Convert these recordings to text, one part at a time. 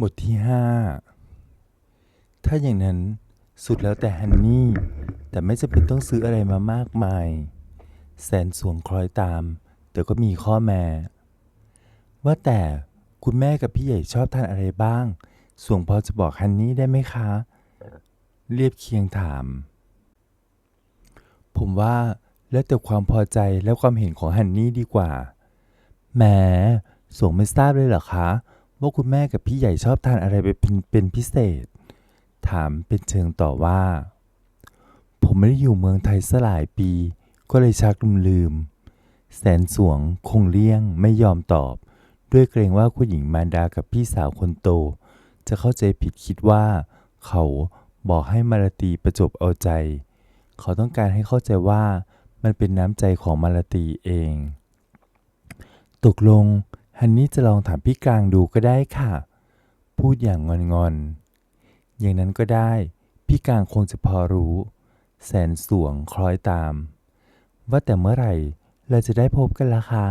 บทที่ห้าถ้าอย่างนั้นสุดแล้วแต่ฮันนี่ แต่ไม่จำเป็นต้องซื้ออะไรมามากมาย แสนสวงคล้อยตาม แต่ก็มีข้อแม้ ว่าแต่คุณแม่กับพี่ใหญ่ชอบทานอะไรบ้าง สวงพอจะบอกฮันนี่ได้ไหมคะ เรียบเคียงถาม ผมว่าแล้วแต่ความพอใจและความเห็นของฮันนี่ดีกว่า แหมสวงไม่ทราบเลยเหรอคะ ว่าคุณแม่กับพี่ใหญ่ชอบทานอะไรเป็นเป็นพิเศษ ถามเป็นเชิงต่อว่า ผมไม่ได้อยู่เมืองไทยสลายปี ก็เลยชักลืมลืม แสนสวงคงเลี่ยงไม่ยอมตอบ ด้วยเกรงว่าคุณหญิงมารดากับพี่สาวคนโต จะเข้าใจผิดคิดว่า เขาบอกให้มาลตีประจบเอาใจ เขาต้องการให้เข้าใจว่ามันเป็นน้ำใจของมาลตีเอง ตกลง ฮันนี่จะลองถามพี่กลางดูก็ได้ค่ะ พูดอย่างงอนๆ อย่างนั้นก็ได้ พี่กลางคงจะพอรู้ แสนสวงคล้อยตาม ว่าแต่เมื่อไหร่เราจะได้พบกันล่ะคะ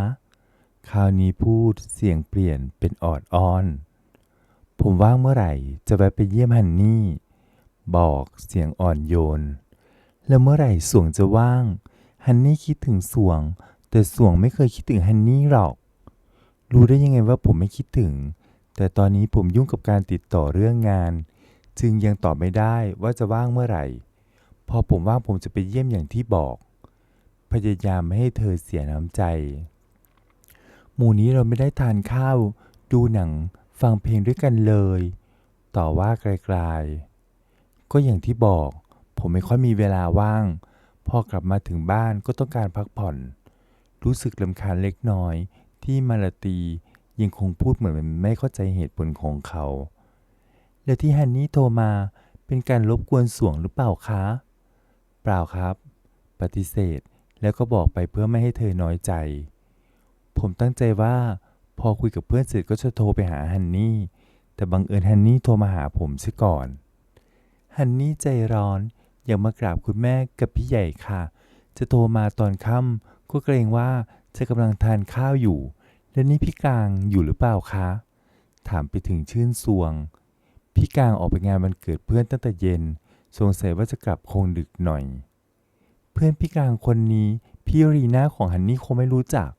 คราวนี้พูดเสียงเปลี่ยนเป็นออดอ้อน ผมว่างเมื่อไหร่จะแวะไปเยี่ยมฮันนี่ บอกเสียงอ่อนโยน แล้วเมื่อไหร่สวงจะว่าง ฮันนี่คิดถึงสวง แต่สวงไม่เคยคิดถึงฮันนี่หรอก รู้ได้ยังไงว่าผมไม่คิดถึง แต่ตอนนี้ผมยุ่งกับการติดต่อเรื่องงาน จึงยังตอบไม่ได้ว่าจะว่างเมื่อไหร่ พอผมว่างผมจะไปเยี่ยมอย่างที่บอก พยายามไม่ให้เธอเสียน้ำใจ หมู่นี้เราไม่ได้ทานข้าว ดูหนัง ฟังเพลงด้วยกันเลย ต่อว่าไกลๆ ก็อย่างที่บอก ผมไม่ค่อยมีเวลาว่าง พอกลับมาถึงบ้านก็ต้องการพักผ่อน รู้สึกลำคาญเล็กน้อย ที่มาลาตียังคงพูดเหมือนไม่เข้าใจเหตุผลของเขา และที่ฮันนี่โทรมาเป็นการรบกวนสวงหรือเปล่าคะ เปล่าครับ ปฏิเสธแล้วก็บอกไปเพื่อไม่ให้เธอน้อยใจ ผมตั้งใจว่าพอคุยกับเพื่อนเสร็จก็จะโทรไปหาฮันนี่ แต่บังเอิญฮันนี่โทรมาหาผมซะก่อน ฮันนี่ใจร้อนอยากมากราบคุณแม่กับพี่ใหญ่ค่ะ จะโทรมาตอนค่ำก็เกรงว่าจะกำลังทานข้าวอยู่ และนี่พี่กลางอยู่หรือเปล่าคะ ถามไปถึงชื่นสวง พี่กลางออกไปงานวันเกิดเพื่อนตั้งแต่เย็น สงสัยว่าจะกลับคงดึกหน่อย เพื่อนพี่กลางคนนี้ พี่รีน่าของฮันนี่คงไม่รู้จัก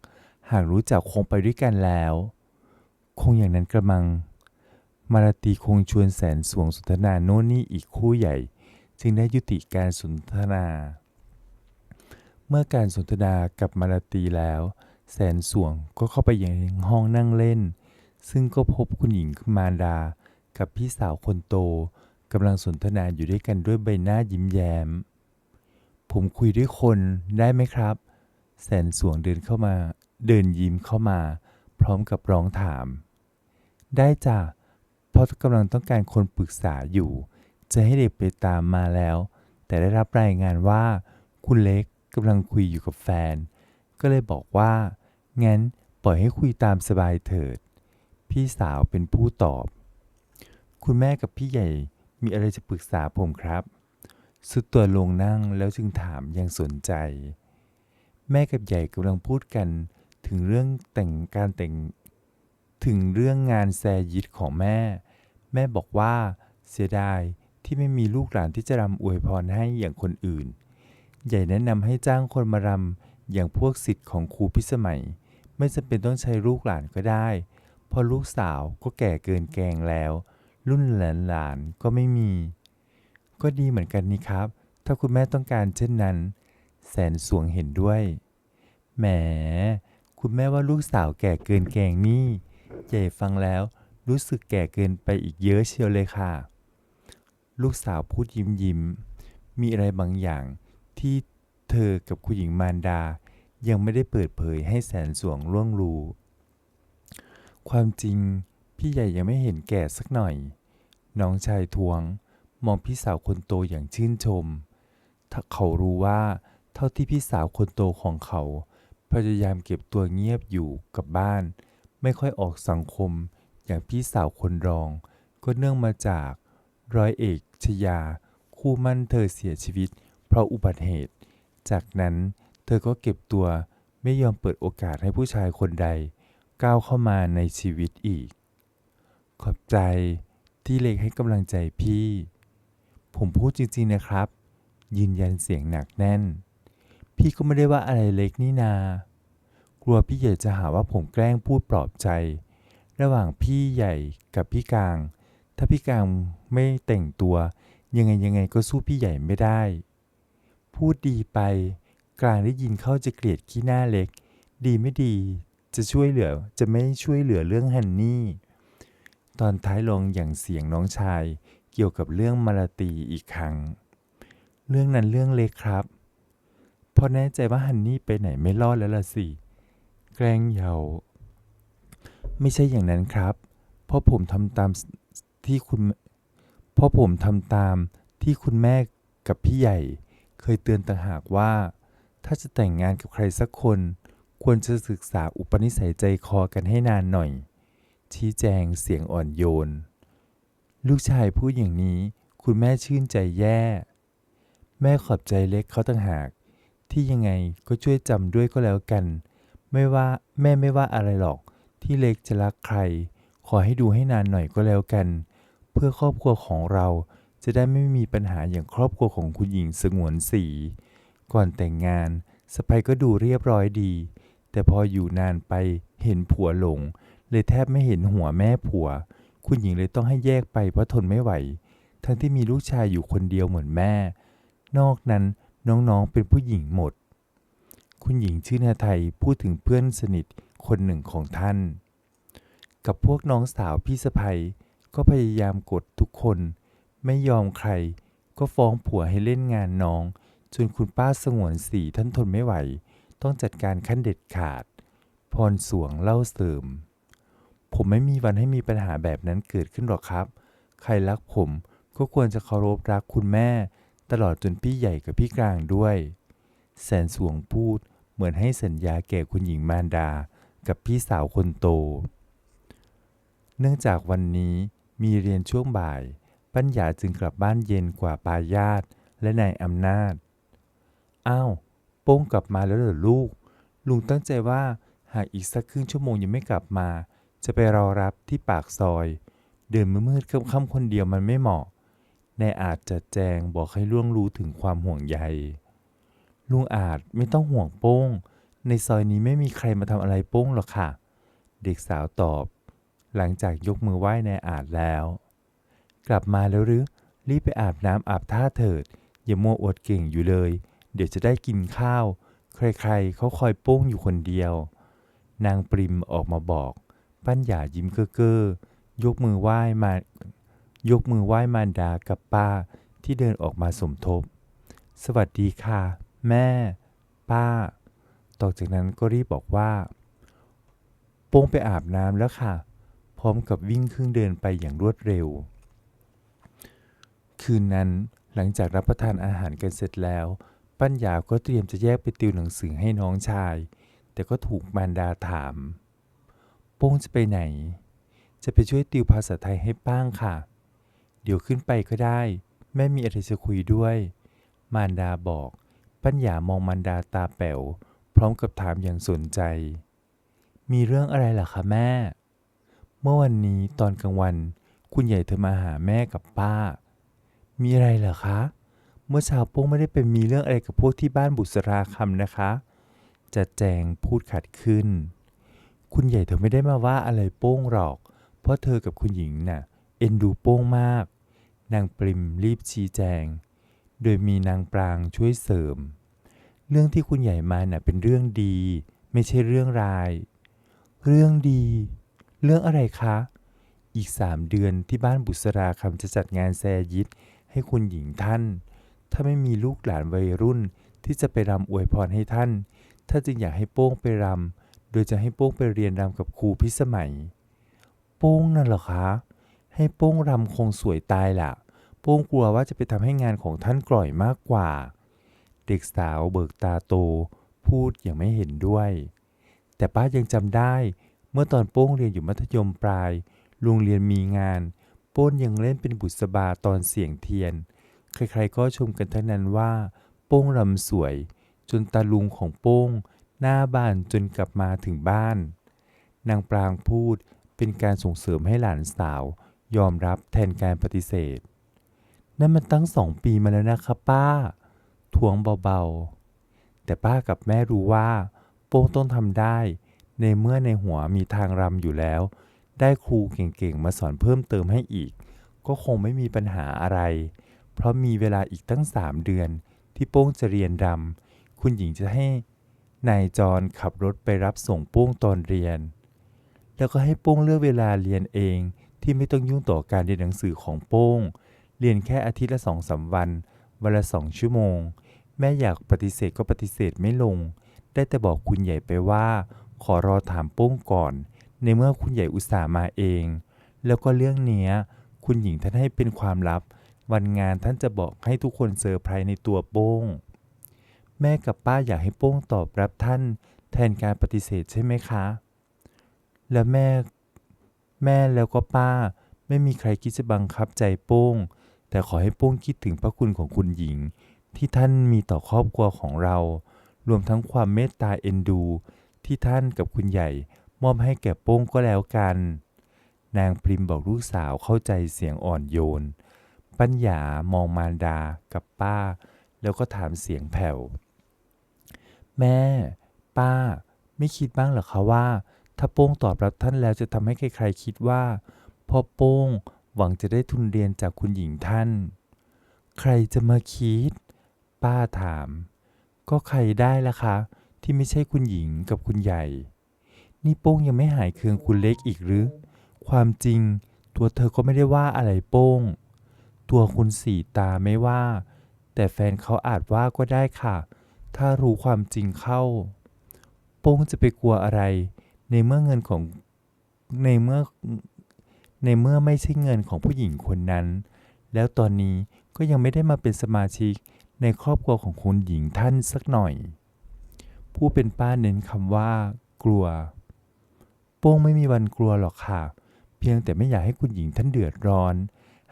หากรู้จักคงไปด้วยกันแล้ว คงอย่างนั้นกระมัง มาราตีคงชวนแสนสวงสนทนาโน่นนี่อีกคู่ใหญ่ จึงได้ยุติการสนทนา เมื่อการสนทนากับมาราตีแล้ว แสนสวงก็เข้าไปยังห้องนั่งเล่น ซึ่งก็พบคุณหญิงมารดา กับพี่สาวคนโตกำลังสนทนาอยู่ด้วยกันด้วยใบหน้ายิ้มแย้ม ผมคุยด้วยคนได้ไหมครับ แสนสวงเดินเข้ามา เดินยิ้มเข้ามา พร้อมกับร้องถาม ได้จ้ะเพราะกำลังต้องการคนปรึกษาอยู่ จะให้เด็กไปตามมาแล้ว แต่ได้รับรายงานว่า คุณเล็กกำลังคุยอยู่กับแฟน ก็เลยบอกว่า งั้นปล่อยให้คุยตามสบายเถิด พี่สาวเป็นผู้ตอบ คุณแม่กับพี่ใหญ่มีอะไรจะปรึกษาผมครับ สุดตัวลงนั่งแล้วจึงถามอย่างสนใจ แม่กับใหญ่กำลังพูดกันถึงเรื่องแต่งการแต่ง ถึงเรื่องงานแซยิตของแม่ แม่บอกว่าเสียดายที่ไม่มีลูกหลานที่จะรำอวยพรให้อย่างคนอื่น ใหญ่แนะนำให้จ้างคนมารำ อย่างพวกสิทธิ์ของครูพิสมัย ไม่จำเป็นต้องใช้ลูกหลานก็ได้ เพราะลูกสาวก็แก่เกินแกงแล้ว รุ่นหลานหลานๆก็ไม่มี ก็ดีเหมือนกันนี่ครับ ถ้าคุณแม่ต้องการเช่นนั้น แสนสวงเห็นด้วย แหม คุณแม่ว่าลูกสาวแก่เกินแกงนี่ใหญ่ฟังแล้วรู้สึกแก่เกินไปอีกเยอะเชียวเลยค่ะ ลูกสาวพูดยิ้มยิ้ม มีอะไรบางอย่างที่ เธอกับคุณหญิงมารดา ยังไม่ได้เปิดเผยให้แสนสวงล่วงรู้ ความจริงพี่ใหญ่ยังไม่เห็นแก่สักหน่อย น้องชายทวง มองพี่สาวคนโตอย่างชื่นชม ถ้าเขารู้ว่า เท่าที่พี่สาวคนโตของเขา พยายามเก็บตัวเงียบอยู่กับบ้าน ไม่ค่อยออกสังคมอย่างพี่สาวคนรอง ก็เนื่องมาจากร้อยเอกชยา คู่มั่นเธอเสียชีวิต เพราะอุบัติเหตุ จากนั้นเธอก็เก็บตัวไม่ยอมเปิดโอกาสให้ผู้ชายคนใด ก้าวเข้ามาในชีวิตอีก ขอบใจที่เล็กให้กำลังใจพี่ ผมพูดจริงๆนะครับ ยืนยันเสียงหนักแน่น พี่ก็ไม่ได้ว่าอะไรเล็กนี่นา กลัวพี่ใหญ่จะหาว่าผมแกล้งพูดปลอบใจ ระหว่างพี่ใหญ่กับพี่กลาง ถ้าพี่กลางไม่แต่งตัว ยังไงยังไงก็สู้พี่ใหญ่ไม่ได้ พูดดีไป กลางได้ยินเข้าจะเกลียดขี้หน้าเล็ก ดีไม่ดีจะช่วยเหลือจะไม่ช่วยเหลือเรื่องฮันนี่ ตอนท้ายลงอย่างเสียงน้องชายเกี่ยวกับเรื่องมาลาตีอีกครั้ง เรื่องนั้นเรื่องเล็กครับพอแน่ใจว่าฮันนี่ไปไหนไม่รอดแล้วล่ะสิ แกล้งเหยาไม่ใช่อย่างนั้นครับ เพราะผมทำตามที่คุณ เพราะผมทำตามที่คุณแม่กับพี่ใหญ่ เคยเตือนต่างหากว่า ถ้าจะแต่งงานกับใครสักคน ควรจะศึกษาอุปนิสัยใจคอกันให้นานหน่อย ชี้แจงเสียงอ่อนโยน ลูกชายพูดอย่างนี้คุณแม่ชื่นใจแย่ แม่ขอบใจเล็กเขาต่างหาก ที่ยังไงก็ช่วยจำด้วยก็แล้วกัน ไม่ว่าแม่ไม่ว่าอะไรหรอก ที่เล็กจะรักใคร ขอให้ดูให้นานหน่อยก็แล้วกัน เพื่อครอบครัวของเรา จะได้ไม่มีปัญหาอย่างครอบครัวของคุณหญิงสงวนสีก่อนแต่งงานสไปก็ดูเรียบร้อยดี แต่พออยู่นานไปเห็นผัวหลง เลยแทบไม่เห็นหัวแม่ผัว คุณหญิงเลยต้องให้แยกไปเพราะทนไม่ไหว ทั้งที่มีลูกชายอยู่คนเดียวเหมือนแม่ นอกนั้นน้องๆเป็นผู้หญิงหมด คุณหญิงชื่อนาไทยพูดถึงเพื่อนสนิทคนหนึ่งของท่าน กับพวกน้องสาวพี่สะใภ้ก็พยายามกดทุกคน ไม่ยอมใคร ก็ฟ้องผัวให้เล่นงานน้อง จนคุณป้าสงวนสีท่านทนไม่ไหว ต้องจัดการขั้นเด็ดขาด พรสวงเล่าเสริม ผมไม่มีวันให้มีปัญหาแบบนั้นเกิดขึ้นหรอกครับ ใครรักผมก็ควรจะเคารพรักคุณแม่ ตลอดจนพี่ใหญ่กับพี่กลางด้วย แสนสวงพูดเหมือนให้สัญญาแก่คุณหญิงมารดา กับพี่สาวคนโต เนื่องจากวันนี้มีเรียนช่วงบ่าย ปัญญาจึงกลับบ้านเย็นกว่าปายาตและนายอำนาจ อ้าว โป้งกลับมาแล้วเหรอลูก ลุงตั้งใจว่าหากอีกสักครึ่งชั่วโมงยังไม่กลับมา จะไปรอรับที่ปากซอย เดินมืดๆค่ำๆคนเดียวมันไม่เหมาะนายอาจจัดแจงบอกให้ล่วงรู้ถึงความห่วงใย ลุงอาจไม่ต้องห่วงโป้ง ในซอยนี้ไม่มีใครมาทำอะไรโป้งหรอกค่ะ เด็กสาวตอบ หลังจากยกมือไหว้นายอาจแล้ว กลับมาแล้วหรือ รีบไปอาบน้ำอาบท่าเถิด อย่ามัวอวดเก่งอยู่เลย เดี๋ยวจะได้กินข้าว ใครๆ เขาคอยโป้งอยู่คนเดียว นางปริมออกมาบอก ปั้นหยายิ้มเก้อเก้อยกมือไหว้มายกมือไหว้มารดากับป้าที่เดินออกมาสมทบ สวัสดีค่ะ แม่ ป้า ต่อจากนั้นก็รีบบอกว่า โป้งไปอาบน้ำแล้วค่ะ พร้อมกับวิ่งครื่งเดินไปอย่างรวดเร็ว คืนนั้นหลังจากรับประทานอาหารกันเสร็จแล้ว ปัญญาก็เตรียมจะแยกไปติวหนังสือให้น้องชาย แต่ก็ถูกมารดาถาม โป้งจะไปไหน จะไปช่วยติวภาษาไทยให้ป้างค่ะ เดี๋ยวขึ้นไปก็ได้ แม่มีอะไรจะคุยด้วย มารดาบอก ปัญญามองมารดาตาแป๋ว พร้อมกับถามอย่างสนใจ มีเรื่องอะไรล่ะคะแม่ เมื่อวันนี้ตอนกลางวัน คุณใหญ่เธอมาหาแม่กับป้า มีอะไรเหรอคะ เมื่อเช้าโป้งไม่ได้ไปมีเรื่องอะไรกับพวกที่บ้านบุษราคำนะคะ จะแจงพูดขัดขึ้น คุณใหญ่เธอไม่ได้มาว่าอะไรโป้งหรอก เพราะเธอกับคุณหญิงน่ะ เอ็นดูโป้งมาก นางปริมรีบชี้แจง โดยมีนางปรางช่วยเสริม เรื่องที่คุณใหญ่มาน่ะเป็นเรื่องดี ไม่ใช่เรื่องร้าย เรื่องดี เรื่องอะไรคะ อีกสามเดือนที่บ้านบุษราคำจะจัดงานแซยิต ให้คุณหญิงท่าน ถ้าไม่มีลูกหลานวัยรุ่นที่จะไปรำอวยพรให้ท่าน ถ้าจึงอยากให้โป้งไปรำโดยจะให้โป้งไปเรียนรำกับครูพิสมัย โป้งนั่นหรอคะ ให้โป้งรำคงสวยตายล่ะ โป้งกลัวว่าจะไปทำให้งานของท่านกร่อยมากกว่า เด็กสาวเบิกตาโต พูดอย่างไม่เห็นด้วย แต่ป้ายังจำได้ เมื่อตอนโป้งเรียนอยู่มัธยมปลายโรงเรียนมีงาน ป้งยังเล่นเป็นบุษบาตอนเสียงเทียน ใครๆก็ชมกันทั้งนั้นว่า โป้งรำสวย จนตาลุงของโป้ง หน้าบานจนกลับมาถึงบ้าน นางปรางพูดเป็นการส่งเสริมให้หลานสาว ยอมรับแทนการปฏิเสธ นั่นมันตั้งสองปีมาแล้วนะครับป้า ทวงเบาๆ แต่ป้ากับแม่รู้ว่า โป้งต้องทำได้ ในเมื่อในหัวมีทางรำอยู่แล้ว ได้ครูเก่งๆ มาสอนเพิ่มเติมให้อีก ก็คงไม่มีปัญหาอะไร เพราะมีเวลาอีกตั้งสามเดือน ที่โป้งจะเรียนรำคุณหญิงจะให้นายจรขับรถไปรับส่งโป้งตอนเรียน แล้วก็ให้โป้งเลือกเวลาเรียนเองที่ไม่ต้องยุ่งต่อการเรียนหนังสือของโป้ง เรียนแค่อาทิตย์ละสองสามวัน วันละสองชั่วโมง แม่อยากปฏิเสธก็ปฏิเสธไม่ลง ได้แต่บอกคุณใหญ่ไปว่า ขอรอถามโป้งก่อน ในเมื่อคุณใหญ่อุตส่าห์มาเอง แล้วก็เรื่องเนี้ยคุณหญิงท่านให้เป็นความลับ วันงานท่านจะบอกให้ทุกคนเซอร์ไพรส์ในตัวโป้ง แม่กับป้าอยากให้โป้งตอบรับท่าน แทนการปฏิเสธใช่ไหมคะ แล้วแม่ แม่แล้วก็ป้า ไม่มีใครคิดจะบังคับใจโป้ง แต่ขอให้โป้งคิดถึงพระคุณของคุณหญิง ที่ท่านมีต่อครอบครัวของเรา รวมทั้งความเมตตาเอ็นดู ที่ท่านกับคุณใหญ่ มอบให้แก่โป้งก็แล้วกัน นางพริมบอกลูกสาวเข้าใจเสียงอ่อนโยน ปัญญามองมารดากับป้า แล้วก็ถามเสียงแผ่ว แม่ ป้า ไม่คิดบ้างเหรอคะว่า ถ้าโป้งตอบรับท่านแล้วจะทำให้ใครๆคิดว่าพ่อโป้งหวังจะได้ทุนเรียนจากคุณหญิงท่าน ใครจะมาคิด ป้าถาม ก็ใครได้ล่ะคะ ที่ไม่ใช่คุณหญิงกับคุณใหญ่ นี่โป้งยังไม่หายเคืองคุณเล็กอีกหรือ ความจริง ตัวเธอก็ไม่ได้ว่าอะไรโป้ง ตัวคุณสีตาไม่ว่า แต่แฟนเขาอาจว่าก็ได้ค่ะ ถ้ารู้ความจริงเข้า โป้งจะไปกลัวอะไร ในเมื่อเงินของในเมื่อในเมื่อไม่ใช่เงินของผู้หญิงคนนั้น แล้วตอนนี้ก็ยังไม่ได้มาเป็นสมาชิกในครอบครัวของคุณหญิงท่านสักหน่อย ผู้เป็นป้าเน้นคำว่ากลัว ป้งไม่มีวันกลัวหรอกค่ะ เพียงแต่ไม่อยากให้คุณหญิงท่านเดือดร้อน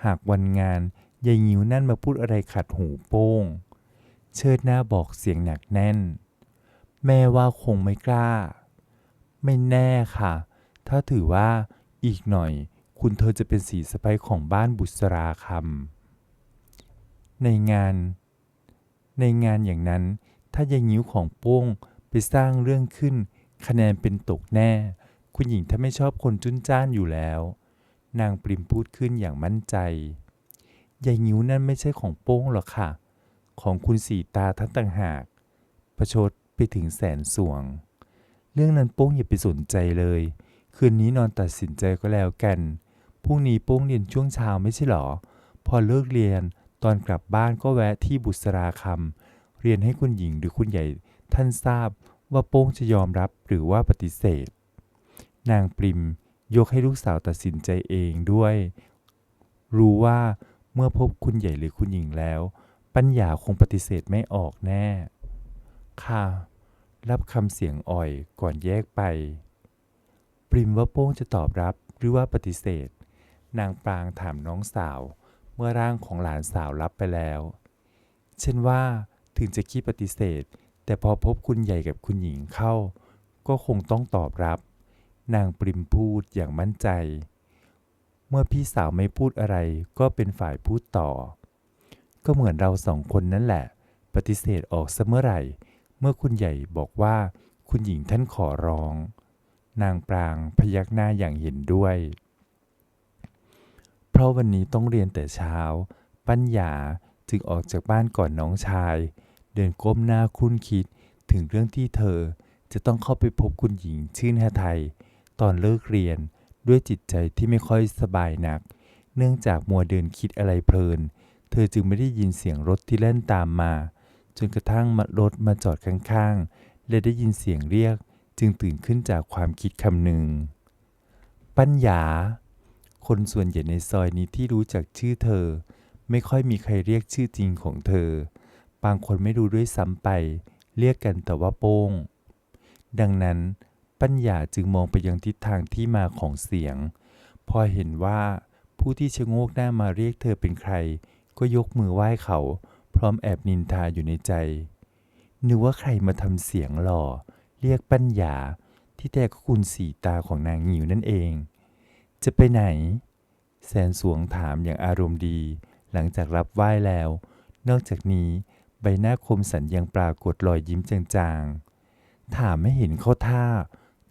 หากวันงานยายงิ้วนั่นมาพูดอะไรขัดหูโป้ง เชิดหน้าบอกเสียงหนักแน่น แม่ว่าคงไม่กล้า ไม่แน่ค่ะ ถ้าถือว่าอีกหน่อย คุณเธอจะเป็นสีสะใภ้ของบ้านบุษราคำในงาน ในงานอย่างนั้น ถ้ายายงิ้วของโป้งไปสร้างเรื่องขึ้น คะแนนเป็นตกแน่ คุณหญิงถ้าไม่ชอบคนจุนจ้านอยู่แล้ว นางปริมพูดขึ้นอย่างมั่นใจยายงิ้วนั่นไม่ใช่ของโป้งหรอกค่ะ ของคุณสีตาท่านต่างหาก ประชดไปถึงแสนสวง เรื่องนั้นโป้งอย่าไปสนใจเลย คืนนี้นอนตัดสินใจก็แล้วกัน พรุ่งนี้โป้งเรียนช่วงเช้าไม่ใช่หรอ พอเลิกเรียนตอนกลับบ้านก็แวะที่บุษราคำเรียนให้คุณหญิงหรือคุณใหญ่ท่านทราบว่าโป้งจะยอมรับหรือว่าปฏิเสธ นางปริมยกให้ลูกสาวตัดสินใจเองด้วย รู้ว่าเมื่อพบคุณใหญ่หรือคุณหญิงแล้ว ปัญญาคงปฏิเสธไม่ออกแน่ ค่ะ รับคำเสียงอ่อยก่อนแยกไป ปริมว่าโป้งจะตอบรับหรือว่าปฏิเสธ นางปรางถามน้องสาว เมื่อร่างของหลานสาวรับไปแล้วฉันว่าถึงจะคิดปฏิเสธ แต่พอพบคุณใหญ่กับคุณหญิงเข้า ก็คงต้องตอบรับ นางปริมพูดอย่างมั่นใจ เมื่อพี่สาวไม่พูดอะไรก็เป็นฝ่ายพูดต่อ ก็เหมือนเราสองคนนั่นแหละ ปฏิเสธออกเสมื่อไหร่ เมื่อคุณใหญ่บอกว่าคุณหญิงท่านขอร้อง นางปรางพยักหน้าอย่างเห็นด้วย เพราะวันนี้ต้องเรียนแต่เช้า ปัญญาจึงออกจากบ้านก่อนน้องชาย เดินก้มหน้าครุ่นคิดถึงเรื่องที่เธอจะต้องเข้าไปพบคุณหญิงชื่นหไทย ตอนเลิกเรียนด้วยจิตใจที่ไม่ค่อยสบายนัก เนื่องจากมัวเดินคิดอะไรเพลิน เธอจึงไม่ได้ยินเสียงรถที่เล่นตามมา จนกระทั่งรถมาจอดข้างๆ และได้ยินเสียงเรียก จึงตื่นขึ้นจากความคิดคำหนึ่ง ปัญญา คนส่วนใหญ่ในซอยนี้ที่รู้จักชื่อเธอ ไม่ค่อยมีใครเรียกชื่อจริงของเธอ บางคนไม่รู้ด้วยซ้ำไป เรียกกันแต่ว่าโป้ง ดังนั้น ปัญญาจึงมองไปยังทิศทางที่มาของเสียง พอเห็นว่าผู้ที่ชะโงกหน้ามาเรียกเธอเป็นใคร ก็ยกมือไหว้เขา พร้อมแอบนินทาอยู่ในใจ นึกว่าใครมาทำเสียงหล่อ เรียกปัญญาที่แต่ก็คุณสีตาของนางหิวนั่นเอง จะไปไหน แสนสวงถามอย่างอารมณ์ดี หลังจากรับไหว้แล้ว นอกจากนี้ใบหน้าคมสันยังปรากฏรอยยิ้มจางๆ ถามไม่เห็นเข้าท่า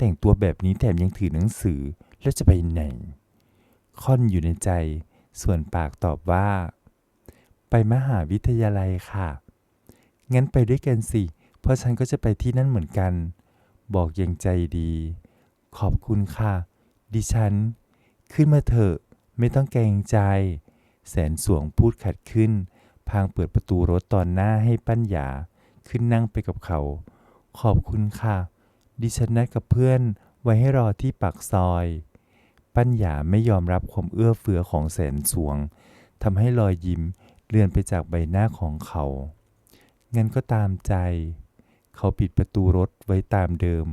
แต่งตัวแบบนี้แถมยังถือหนังสือแล้วจะไปไหน ค่อนอยู่ในใจ ส่วนปากตอบว่า ไปมหาวิทยาลัยค่ะ งั้นไปด้วยกันสิ เพราะฉันก็จะไปที่นั่นเหมือนกัน บอกอย่างใจดี ขอบคุณค่ะ ดิฉัน ขึ้นมาเถอะ ไม่ต้องเกรงใจ แสนสวงพูดขัดขึ้น พางเปิดประตูรถตอนหน้าให้ปั้นหยา ขึ้นนั่งไปกับเขา ขอบคุณค่ะ ดิฉันนัดกับเพื่อนไว้ให้รอที่ปากซอย ปั้นหยาไม่ยอมรับความเอื้อเฟื้อของแสนสวงทำให้รอยยิ้มเลือนไปจากใบหน้าของเขางั้นก็ตามใจ เขาปิดประตูรถไว้ตามเดิม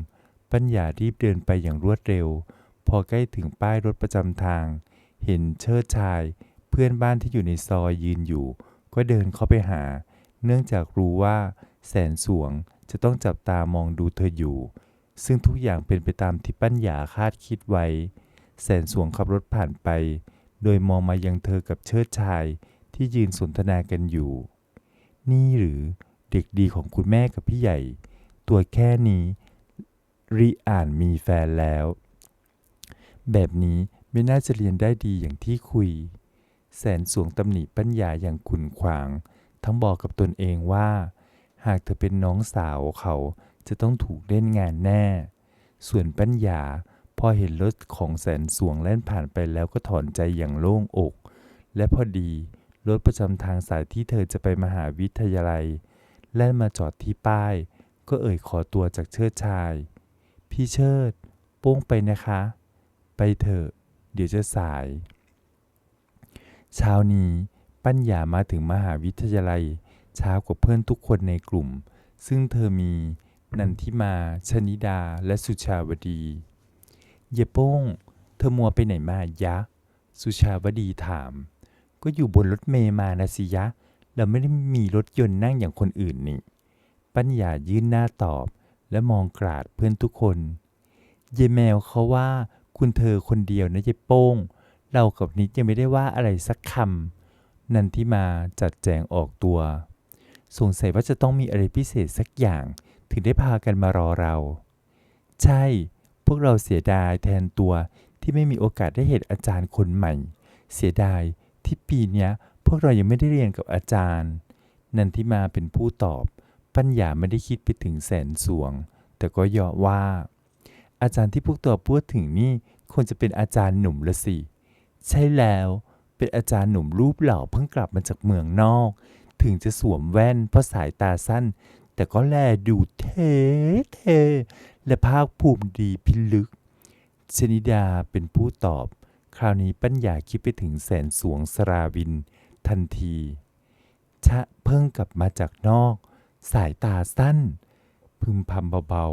ปัญญารีบเดินไปอย่างรวดเร็ว พอใกล้ถึงป้ายรถประจำทาง เห็นเชิดชาย เพื่อนบ้านที่อยู่ในซอยยืนอยู่ ก็เดินเข้าไปหา เนื่องจากรู้ว่า แสนสวงจะต้องจับตามองดูเธออยู่ ซึ่งทุกอย่างเป็นไปตามที่ปัญญาคาดคิดไว้ แสนสวงขับรถผ่านไป โดยมองมายังเธอกับเชิดชายที่ยืนสนทนากันอยู่ นี่หรือเด็กดีของคุณแม่กับพี่ใหญ่ ตัวแค่นี้ริอ่านมีแฟนแล้ว แบบนี้ไม่น่าจะเรียนได้ดีอย่างที่คุย แสนสวงตำหนิปัญญาอย่างขุนขวาง ทั้งบอกกับตนเองว่า หากเธอเป็นน้องสาวเขา จะต้องถูกเล่นงานแน่ ส่วนปัญญาพอเห็นรถของแสนสวงแล่นผ่านไปแล้วก็ถอนใจอย่างโล่งอก และพอดีรถประจำทางสายที่เธอจะไปมหาวิทยาลัย แล่นมาจอดที่ป้าย ก็เอ่ยขอตัวจากเชิดชาย พี่เชิด โป้งไปนะคะ ไปเถอะ เดี๋ยวจะสาย เช้านี้ปัญญามาถึงมหาวิทยาลัยช้ากว่าเพื่อนทุกคนในกลุ่ม ซึ่งเธอมี นันทิมา ชนิดา และสุชาวดี เยโป้ง เธอมัวไปไหนมายะ สุชาวดีถาม ก็อยู่บนรถเมย์มานะสิยะ เราไม่ได้มีรถยนต์นั่งอย่างคนอื่นนี่ ปัญญายื่นหน้าตอบและมองกราดเพื่อนทุกคน เยแมวเขาว่าคุณเธอคนเดียวนะเยโป้ง เรากับนิดยังไม่ได้ว่าอะไรสักคำ นันที่มาจัดแจงออกตัว สงสัยว่าจะต้องมีอะไรพิเศษสักอย่าง ถึงได้พากันมารอเรา ใช่ พวกเราเสียดายแทนตัวที่ไม่มีโอกาสได้เห็นอาจารย์คนใหม่ เสียดายที่ปีนี้พวกเรายังไม่ได้เรียนกับอาจารย์ นันทิมาเป็นผู้ตอบ ปัญญาไม่ได้คิดไปถึงแสนสวง แต่ก็ยอว่า อาจารย์ที่พวกตัวพูดถึงนี่คงจะเป็นอาจารย์หนุ่มละสิ ใช่แล้วเป็นอาจารย์หนุ่มรูปหล่อเพิ่งกลับมาจากเมืองนอก ถึงจะสวมแว่นเพราะสายตาสั้น แต่ก็แลดูเท่เทและภาคภูมิดีพิลึก ชนิดาเป็นผู้ตอบ คราวนี้ปัญญาคิดไปถึงแสนสวงสราวิน ทันที ชะเพิ่งกลับมาจากนอก สายตาสั้น พึมพำเบา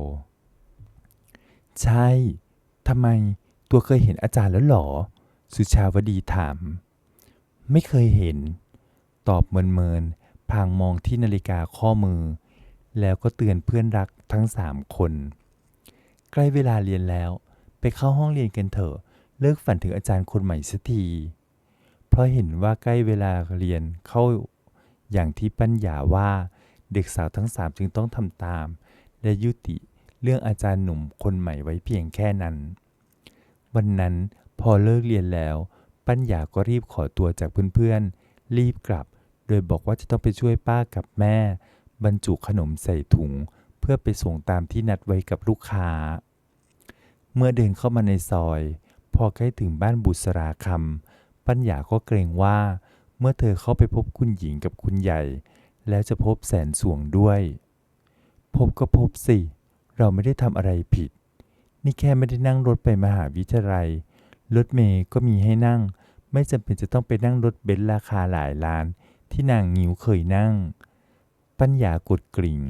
ๆ ใช่ ทำไมตัวเคยเห็นอาจารย์แล้วหรอ สุชาวดีถาม ไม่เคยเห็น ตอบเมินๆพางมองที่นาฬิกาข้อมือ แล้วก็เตือนเพื่อนรักทั้งสามคน ใกล้เวลาเรียนแล้วไปเข้าห้องเรียนกันเถอะเลิกฝันถึงอาจารย์คนใหม่สักที เพราะเห็นว่าใกล้เวลาเรียนเข้าอย่างที่ปัญญาว่าเด็กสาวทั้งสามจึงต้องทำตาม และยุติเรื่องอาจารย์หนุ่มคนใหม่ไว้เพียงแค่นั้น วันนั้นพอเลิกเรียนแล้ว ปัญญาก็รีบขอตัวจากเพื่อนๆรีบกลับ โดยบอกว่าจะต้องไปช่วยป้ากับแม่ บรรจุขนมใส่ถุง เพื่อไปส่งตามที่นัดไว้กับลูกค้า เมื่อเดินเข้ามาในซอย พอใกล้ถึงบ้านบุษราคำปัญญาก็เกรงว่า เมื่อเธอเข้าไปพบคุณหญิงกับคุณใหญ่ แล้วจะพบแสนสวงด้วย พบก็พบสิ เราไม่ได้ทำอะไรผิด นี่แค่ไม่ได้นั่งรถไปมหาวิทยาลัย รถเมย์ก็มีให้นั่ง ไม่จำเป็นจะต้องไปนั่งรถเบนซ์ราคาหลายล้านที่นางงิ้วเคยนั่ง ปัญญากดกริ่ง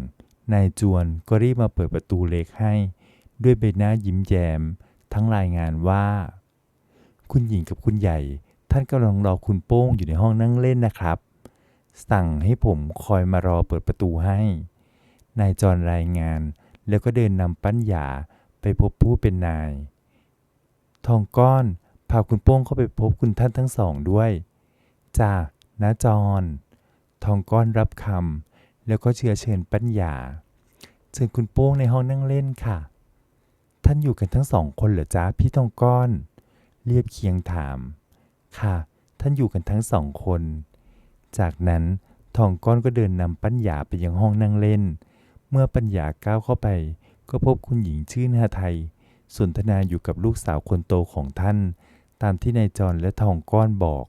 นายจวนก็รีบมาเปิดประตูเล็กให้ ด้วยใบหน้ายิ้มแย้ม ทั้งรายงานว่า คุณหญิงกับคุณใหญ่ ท่านกำลังรอคุณโป้งอยู่ในห้องนั่งเล่นนะครับ สั่งให้ผมคอยมารอเปิดประตูให้ นายจรรายงาน แล้วก็เดินนำปัญญาไปพบผู้เป็นนาย ทองก้อนพาคุณโป้งเข้าไปพบคุณท่านทั้งสองด้วยจ้านาจรทองก้อนรับคำ แล้วก็เชื้อเชิญปัญญา เชิญคุณโป้งในห้องนั่งเล่นค่ะ ท่านอยู่กันทั้งสองคนเหรอจ๊ะพี่ทองก้อน เรียบเคียงถาม ค่ะ ท่านอยู่กันทั้งสองคน จากนั้นทองก้อนก็เดินนำปัญญาไปยังห้องนั่งเล่น เมื่อปัญญาก้าวเข้าไป ก็พบคุณหญิงชื่อนาไทย สนทนาอยู่กับลูกสาวคนโตของท่าน ตามที่นายจรและทองก้อนบอก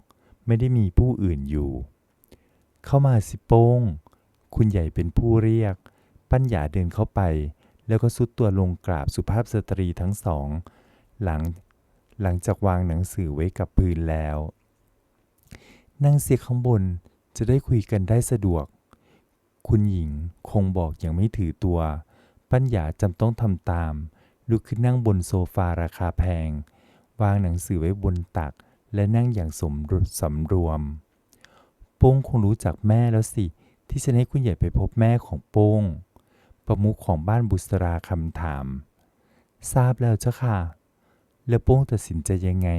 ไม่ได้มีผู้อื่นอยู่ เข้ามาสิโป้ง คุณใหญ่เป็นผู้เรียก ปัญญาเดินเข้าไป แล้วก็สุดตัวลงกราบสุภาพสตรีทั้งสอง หลังหลังจากวางหนังสือไว้กับพื้นแล้ว นั่งเสียข้างบนจะได้คุยกันได้สะดวก คุณหญิงคงบอกอย่างไม่ถือตัว ปัญญาจำต้องทำตาม ลุกขึ้นนั่งบนโซฟาราคาแพง วางหนังสือไว้บนตัก และนั่งอย่างสมสำรวมโป้งคงรู้จักแม่แล้วสิ ที่จะให้คุณใหญ่ไปพบแม่ของโป้ง ประมุขของบ้านบุษราคำถาม ทราบแล้วเจ้าค่ะ แล้วโป้งตัดสินใจยังไง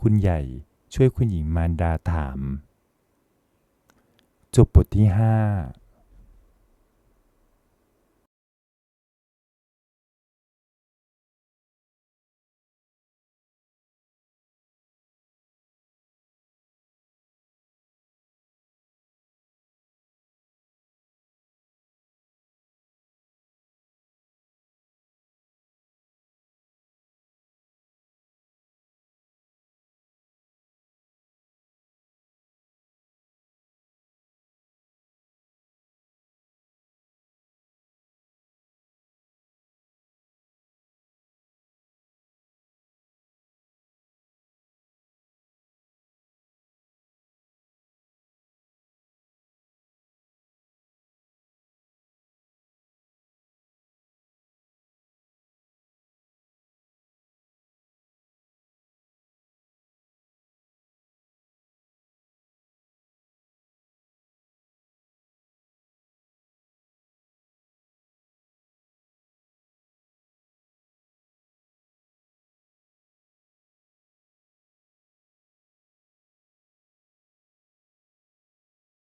คุณใหญ่ช่วยคุณหญิงมารดาถาม จบบทที่ห้า